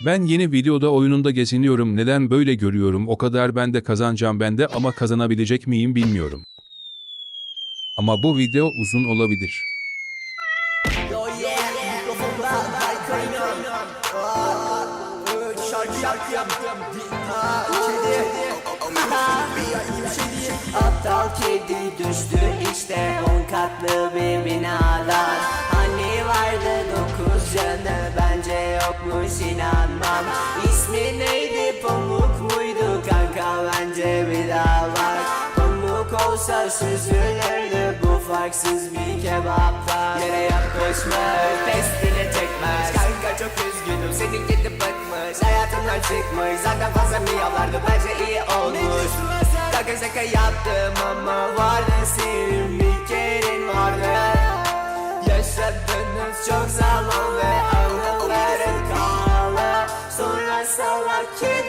Ben yeni videoda oyununda geziniyorum neden böyle görüyorum o kadar ben de kazanacağım ben de ama kazanabilecek miyim bilmiyorum. Ama bu video uzun olabilir. Yo yeah, mikrofonda yokmuş inanmam İsmi neydi? Pamuk muydu? Kanka bence bir daha bak Pamuk olsa süzülürdü. Bu farksız bir kebaptan Yere yapışmış testine çekmez. Kanka çok üzgünüm. Senin kedi bıkmış. Hayatımdan çıkmış. Zaten fazla miyalardı. Bence iyi olmuş. Şaka şaka yaptım ama vardı senin bir kerin I can't.